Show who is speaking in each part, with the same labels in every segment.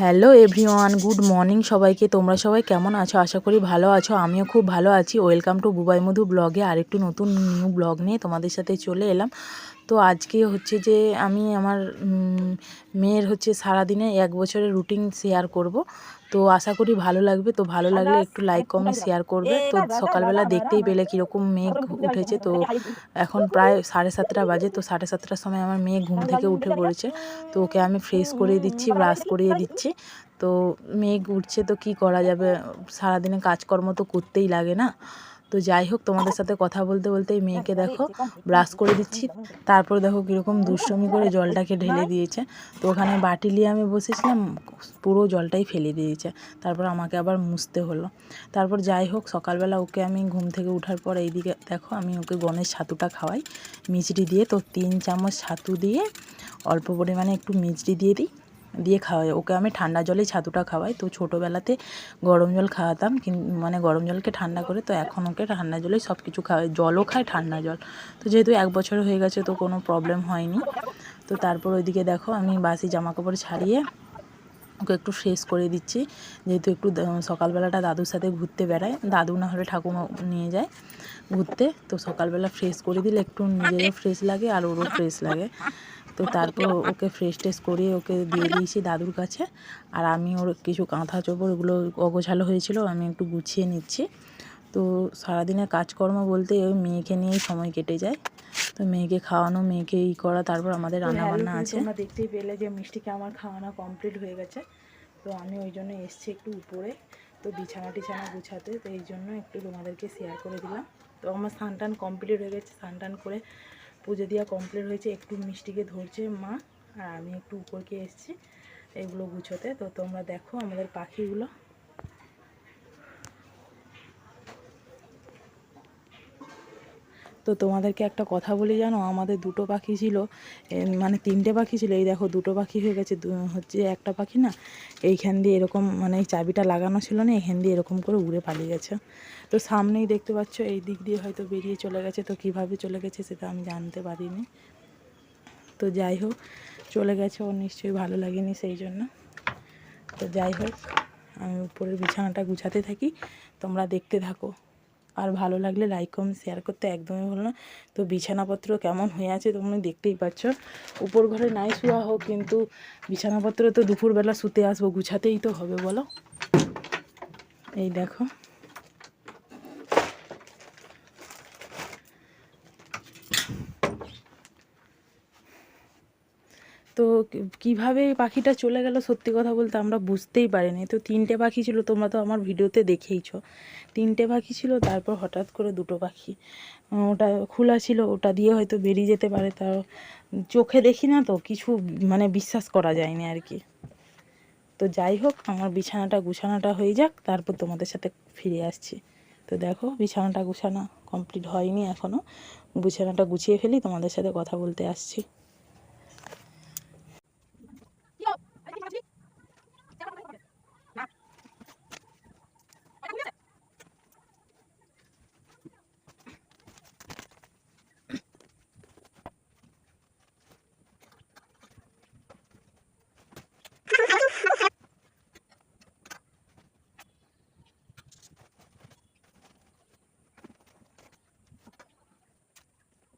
Speaker 1: Hello everyone good morning সবাইকে। তোমরা সবাই কেমন আছো? আশা করি ভালো আছো। আমিও খুব ভালো আছি। ওয়েলকাম টু বুবাই মধু ব্লগে আরেকটু নতুন নিউ ব্লগ নিয়ে তোমাদের সাথে চলে এলাম। তো আজকে হচ্ছে যে আমি আমার মেয়ের হচ্ছে সারাদিনে এক বছরের রুটিন শেয়ার করব। তো আশা করি ভালো লাগবে। তো ভালো লাগলে একটু লাইক কমেন্ট শেয়ার করবে। তো সকালবেলা দেখতেই পেলে কীরকম মেঘ উঠেছে। তো এখন প্রায় সাড়ে সাতটা বাজে। তো সাড়ে সাতটার সময় আমার মেয়ে ঘুম থেকে উঠে পড়েছে। তো ওকে আমি ফ্রেশ করিয়ে দিচ্ছি ব্রাশ করিয়ে দিচ্ছি। তো মেঘ উঠছে তো কি করা যাবে? সারাদিনে কাজকর্ম তো করতেই লাগে না। তো যাই হোক তোমাদের সাথে কথা বলতে বলতে এই মেয়েকে দেখো ব্রাশ করে দিচ্ছি। তারপর দেখো কীরকম দুষ্টমি করে জলটাকে ঢেলে দিয়েছে। তো ওখানে বাটি নিয়ে আমি বসেছিলাম পুরো জলটাই ফেলে দিয়েছে। তারপর আমাকে আবার মুছতে হলো। তারপর যাই হোক সকালবেলা ওকে আমি ঘুম থেকে ওঠার পর এইদিকে দেখো আমি ওকে গণের ছাতুটা খাওয়াই। মিচড়ি দিয়ে তো তিন চামচ ছাতু দিয়ে অল্প পরিমাণে একটু মিচড়ি দিয়ে দিই। দিয়ে খাওয়াই ওকে আমি ঠান্ডা জলেই ছাতুটা খাওয়াই। তো ছোটোবেলাতে গরম জল খাওয়াতাম মানে গরম জলকে ঠান্ডা করে তো এখন ওকে ঠান্ডা জলেই সব কিছু খাওয়াই। জলও খায় ঠান্ডা জল। তো যেহেতু এক বছর হয়ে গেছে তো কোনো প্রবলেম হয়নি। তো তারপর ওইদিকে দেখো আমি বাসি জামা কাপড় ছাড়িয়ে ওকে একটু ফ্রেশ করে দিচ্ছি। যেহেতু একটু সকালবেলাটা দাদুর সাথে ঘুরতে বেড়ায়, দাদু না হলে ঠাকুমা নিয়ে যায় ঘুরতে। তো সকালবেলা ফ্রেশ করে দিলে একটু নিজেরও ফ্রেশ লাগে আর ওরও ফ্রেশ লাগে। তো তারপর ওকে ফ্রেশ ট্রেশ করিয়ে ওকে দিয়ে দিয়েছি দাদুর কাছে। আর আমি ওর কিছু কাঁথা চোপড় ওগুলো অগোছালো হয়েছিল আমি একটু গুছিয়ে নিচ্ছি। তো সারাদিনের কাজকর্ম বলতে ওই মেয়েকে নিয়েই সময় কেটে যায়। তো মেয়েকে খাওয়ানো মেয়েকে ই করা তারপর আমাদের রান্না বান্না আছে। তোমরা দেখতেই পেলে যে মিষ্টিকে আমার খাওয়ানো কমপ্লিট হয়ে গেছে। তো আমি ওই জন্য এসছি একটু উপরে তো বিছানা টিছানা গুছাতে তো এই জন্য একটু তোমাদেরকে শেয়ার করে দিলাম। তো আমার স্নান টান কমপ্লিট হয়ে গেছে স্নান টান করে পুজো দেওয়া কমপ্লিট হয়েছে, একটু মিষ্টিকে ধরছে মা, আর আমি একটু উপরকে এসেছি, এগুলো গুছোতে। তো তোমরা দেখো আমাদের পাখিগুলো। তো তোমাদেরকে একটা কথা বলি জানো? আমাদের দুটো পাখি ছিল মানে তিনটে পাখি ছিল। এই দেখো, দুটো পাখি হয়ে গেছে। হচ্ছে একটা পাখি না, এইখান দিয়ে এরকম মানে এই চাবিটা লাগানো ছিল না, এখান দিয়ে এরকম করে উড়ে পালিয়ে গেছে। তো সামনেই দেখতে পাচ্ছ, এই দিক দিয়ে হয়তো বেরিয়ে চলে গেছে। তো কীভাবে চলে গেছে সেটা আমি জানতে পারিনি। তো যাই হোক, চলে গেছে ওর নিশ্চয়ই ভালো লাগেনি সেই জন্য। তো যাই হোক, আমি উপরের বিছানাটা গুছাতে থাকি। তোমরা দেখতে থাকো। আর ভালো লাগলে লাইক কমেন্ট শেয়ার করতে একদমই ভুলো না। তো বিছানাপত্র কেমন হয়ে আছে তোমরা দেখতেই পাচ্ছ উপর ঘরে নাই শোয়া হোক, কিন্তু বিছানাপত্র তো দুপুরবেলা শুতে আসব, গুছাতেই তো হবে, বলো? এই দেখো। তো কীভাবে পাখিটা চলে গেল সত্যি কথা বলতে আমরা বুঝতেই পারিনি। তো তিনটে পাখি ছিল, তোমরা তো আমার ভিডিওতে দেখেইছো। তিনটে পাখি ছিল, তারপর হঠাৎ করে দুটো পাখি। ওটা খোলা ছিল, ওটা দিয়ে হয়তো বেরিয়ে যেতে পারে তাও চোখে দেখি না তো, কিছু মানে বিশ্বাস করা যায়নি আর কি। তো যাই হোক, আমার বিছানাটা গুছানোটা হয়ে যাক, তারপর তোমাদের সাথে ফিরে আসছি। তো দেখো, বিছানাটা গুছানো কমপ্লিট হয়নি এখনও বিছানাটা গুছিয়ে ফেলি, তোমাদের সাথে কথা বলতে আসছি।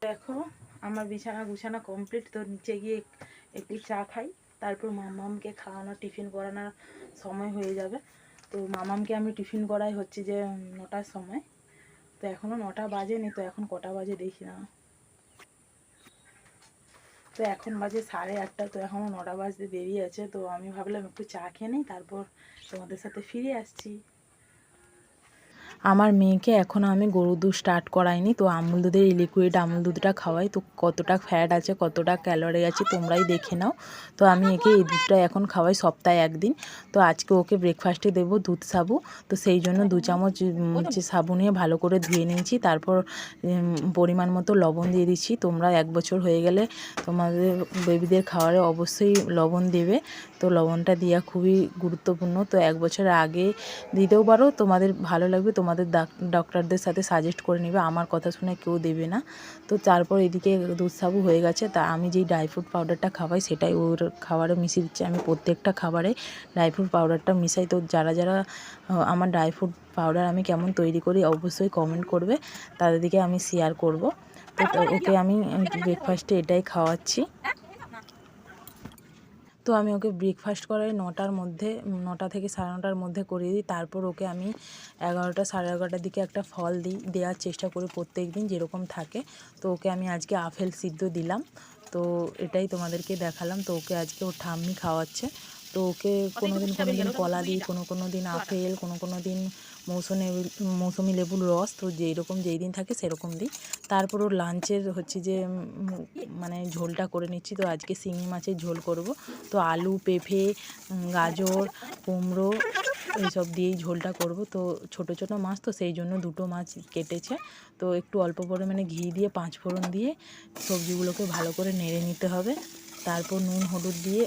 Speaker 1: দেখো, আমার বিছানা গুছানা কমপ্লিট তো নিচে গিয়ে একটু চা খাই, তারপর মামামকে খাওয়ানো, টিফিন করানোর সময় হয়ে যাবে। তো মামামকে আমি টিফিন করাই হচ্ছে যে নটার সময়। তো এখনও নটা বাজেনি, তো এখন কটা বাজে দেখি না। তো এখন বাজে সাড়ে আটটা, তো এখনও নটা বাজতে দেরি আছে, তো আমি ভাবলাম একটু চা খেয়ে নিই, তারপর তোমাদের সাথে ফিরে আসছি। আমার মেয়েকে এখনও আমি গরুর দুধ স্টার্ট করাইনি, তো আমুল দুধের এই লিকুইড আমুল দুধটা খাওয়াই। তো কতটা ফ্যাট আছে, কতটা ক্যালোরি আছে তোমরাই দেখে নাও। তো আমি একে এই দুধটা এখন খাওয়াই সপ্তাহে একদিন। তো আজকে ওকে ব্রেকফাস্টে দেবো দুধ সাবু। তো সেই জন্য দু চামচ সাবু নিয়ে ভালো করে ধুয়ে নিয়েছি। তারপর পরিমাণ মতো লবণ দিয়ে দিচ্ছি। তোমরা এক বছর হয়ে গেলে তোমাদের বেবিদের খাওয়ারে অবশ্যই লবণ দেবে। তো লবণটা দেওয়া খুবই গুরুত্বপূর্ণ। তো এক বছর আগে দিতেও পারো, তোমাদের ভালো লাগবে, তোমাদের ডক্টরদের সাথে সাজেস্ট করে নেবে, আমার কথা শুনে কেউ দেবে না। তো তারপর এদিকে দুধ সাবু হয়ে গেছে, তা আমি যেই ড্রাই ফ্রুট পাউডারটা খাওয়াই সেটাই ওর খাবারে মিশিয়ে দিচ্ছি। আমি প্রত্যেকটা খাবারে ড্রাই ফ্রুট পাউডারটা মিশাই, তো যারা যারা আমার ড্রাই ফ্রুট পাউডার আমি কেমন তৈরি করি অবশ্যই কমেন্ট করবে তাদেরকে আমি শেয়ার করব। তো ওকে আমি ব্রেকফাস্টে এটাই খাওয়াচ্ছি। তো আমি ওকে ব্রেকফাস্ট করাই নটার মধ্যে নটা থেকে সাড়ে নটার মধ্যে করিয়ে দিই। তারপর ওকে আমি এগারোটা সাড়ে এগারোটার দিকে একটা ফল দিই দেওয়ার চেষ্টা করি প্রত্যেক দিন যেরকম থাকে। তো ওকে আমি আজকে আপেল সিদ্ধ দিলাম। তো এটাই তোমাদেরকে দেখালাম। তো ওকে আজকে ওর ঠাম্মি খাওয়াচ্ছে। তো ওকে কোনো দিন কোনো দিন কলা দিই কোনো কোনো দিন আপেল কোনো কোনো দিন মৌসুমি মৌসুমি লেবুর রস তো যেই রকম, যেই দিন থাকে সেরকম দিই। তারপর ওর লাঞ্চের হচ্ছে যে মানে ঝোলটা করে নিচ্ছি। তো আজকে শিঙি মাছের ঝোল করব। তো আলু, পেঁপে গাজর, কুমড়ো এইসব দিয়েই ঝোলটা করব। তো ছোট ছোট মাছ তো সেই জন্য দুটো মাছ কেটেছে। তো একটু অল্প পরিমাণে ঘি দিয়ে পাঁচ ফোড়ন দিয়ে সবজিগুলোকে ভালো করে নেড়ে নিতে হবে। তারপর নুন, হলুদ দিয়ে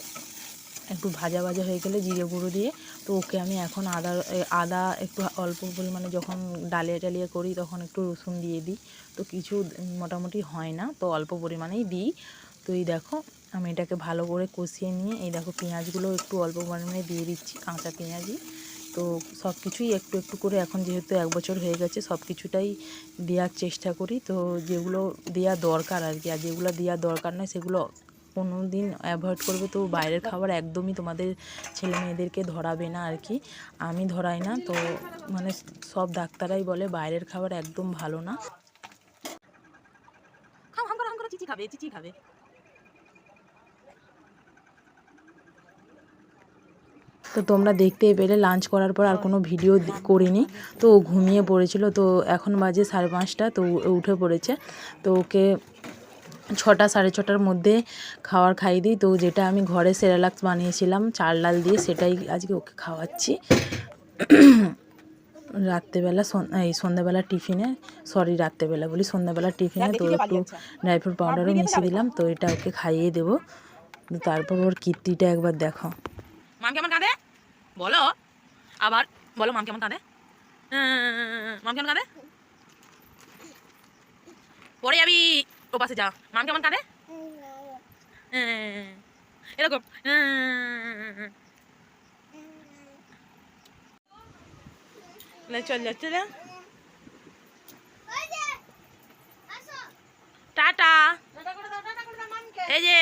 Speaker 1: একটু ভাজা ভাজা হয়ে গেলে জিরে গুঁড়ো দিয়ে, তো ওকে আমি এখন আদা আদা একটু অল্প পরিমাণে যখন ডালিয়া টালিয়া করি তখন একটু রসুন দিয়ে দিই। তো কিছু মোটামুটি হয় না, তো অল্প পরিমাণেই দিই। তো এই দেখো, আমি এটাকে ভালো করে কষিয়ে নিয়ে, এই দেখো পেঁয়াজগুলো একটু অল্প পরিমাণে দিয়ে দিচ্ছি, কাঁচা পেঁয়াজই তো সব কিছুই একটু একটু করে এখন যেহেতু এক বছর হয়ে গেছে সব কিছুটাই দেওয়ার চেষ্টা করি। তো যেগুলো দেওয়া দরকার আর কি, আর যেগুলো দেওয়া দরকার নয় সেগুলো কোনো দিন অ্যাভয়েড করবে তো বাইরের খাবার একদমই তোমাদের ছেলে মেয়েদেরকে ধরাবে না আর কি। আমি ধরাই না তো মানে সব ডাক্তারাই বলে বাইরের খাবার একদম ভালো না। চিচি খাবে চিচি খাবে। তো তোমরা দেখতেই পেলে লাঞ্চ করার পর আর কোনো ভিডিও করিনি। তো ও ঘুমিয়ে পড়েছিল তো এখন বাজে সাড়ে পাঁচটা তো উঠে পড়েছে। তো ওকে ছটা সাড়ে ছটার মধ্যে খাওয়ার খাইয়ে দিই। তো যেটা আমি ঘরে সেরালাক্স বানিয়েছিলাম চাল ডাল দিয়ে সেটাই আজকে ওকে খাওয়াচ্ছি। রাত্রেবেলা এই সন্ধ্যাবেলা টিফিনে সরি রাত্রেবেলা বলি সন্ধ্যাবেলা টিফিনে তো একটু ড্রাই ফ্রুট পাউডারও মিশিয়ে দিলাম তো এটা ওকে খাইয়ে দেবো। তারপর ওর কীর্তিটা একবার দেখো।
Speaker 2: মাম কেমন কাঁদে? বলো। আবার বলো মাম কেমন কাঁদে? মাম কেমন কাঁদে? পরে যাবি। ও পাশে যা। মাম কেমন কাঁদে এরকম। চল টাটা। এই যে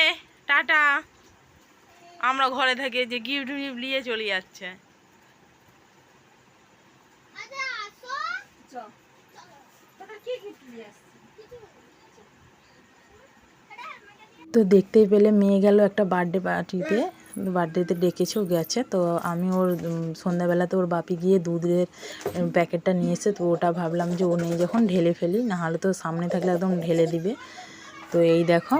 Speaker 2: টাটা। আমরা ঘরে থেকে যে গিফট ফিফট নিয়ে চলে যাচ্ছে।
Speaker 1: তো দেখতেই পেলে মেয়ে গেল একটা বার্থডে পার্টিতে বার্থডেতে ডেকেছে, ও গেছে। তো আমি ওর সন্ধ্যাবেলাতে ওর বাপি গিয়ে দুধের প্যাকেটটা নিয়ে এসে তো ওটা ভাবলাম যে ও নেই যখন ঢেলে ফেলি, নাহলে তো সামনে থাকলে একদম ঢেলে দিবে। তো এই দেখো,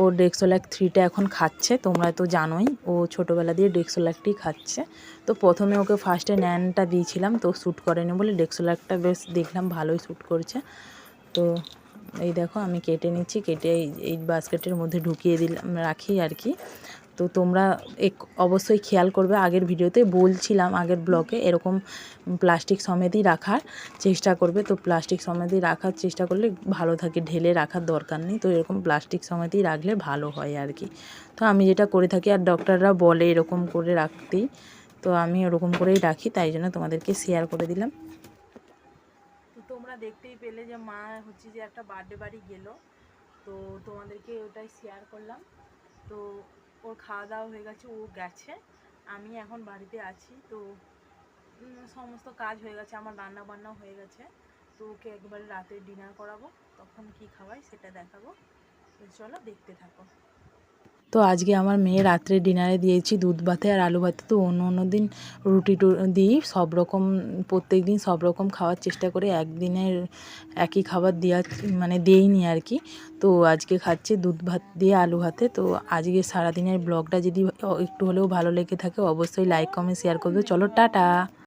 Speaker 1: ও ডেক্সোল্যাক থ্রিটা এখন খাচ্ছে, তোমরা তো জানোই, ও ছোটোবেলা দিয়ে ডেক্সোল্যাকটি খাচ্ছে। তো প্রথমে ওকে ফার্স্টে ন্যানটা দিয়েছিলাম, তো শ্যুট করেনি বলে ডেক্সোল্যাকটা বেশ দেখলাম ভালোই শ্যুট করছে। তো এই দেখো আমি কেটে নিচ্ছি, কেটে এই- বাস্কেটের মধ্যে ঢুকিয়ে দিলাম, রাখি আর কি। তো তোমরা এক, অবশ্যই খেয়াল করবে, আগের ভিডিওতে বলছিলাম, আগের ব্লকে এরকম প্লাস্টিক সমেতই রাখার চেষ্টা করবে। তো প্লাস্টিক সমেতই রাখার চেষ্টা করলে ভালো থাকে, ঢেলে রাখার দরকার নেই। তো এরকম প্লাস্টিক সমেতই রাখলে ভালো হয় আর কি। তো আমি যেটা করে থাকি, আর ডক্টররা বলে এরকম করে রাখতেই, তো আমি ওরকম করেই রাখি, তাই জন্য তোমাদেরকে শেয়ার করে দিলাম। দেখতেই পেলে যে মা হচ্ছে যে একটা বার্থডে বাড়ি গেল। তো তোমাদেরকে ওটাই শেয়ার করলাম। তো ওর খাওয়া দাওয়া হয়ে গেছে, ও গেছে। আমি এখন বাড়িতে আছি। তো সমস্ত কাজ হয়ে গেছে। আমার রান্না বান্নাও হয়ে গেছে। তো ওকে একবারে রাতে ডিনার করাবো। তখন কি খাওয়াই সেটা দেখাবো। চলো দেখতে থাকো। তো আজকে আমার মেয়ে রাত্রে ডিনারে দিয়েছি দুধ ভাতে আর আলু ভাতে তো অন্য অন্য দিন রুটি দিই, সব রকম, প্রত্যেক দিন সব রকম খাওয়ার চেষ্টা করে। একদিনের একই খাবার দেওয়ার মানে দেইনি আর কি। তো আজকে খাচ্ছে দুধ ভাত দিয়ে আলু ভাতে। তো আজকে সারাদিনের ব্লগটা যদি একটু হলেও ভালো লেগে থাকে, অবশ্যই লাইক কমেন্ট শেয়ার করবে। চলো, টাটা!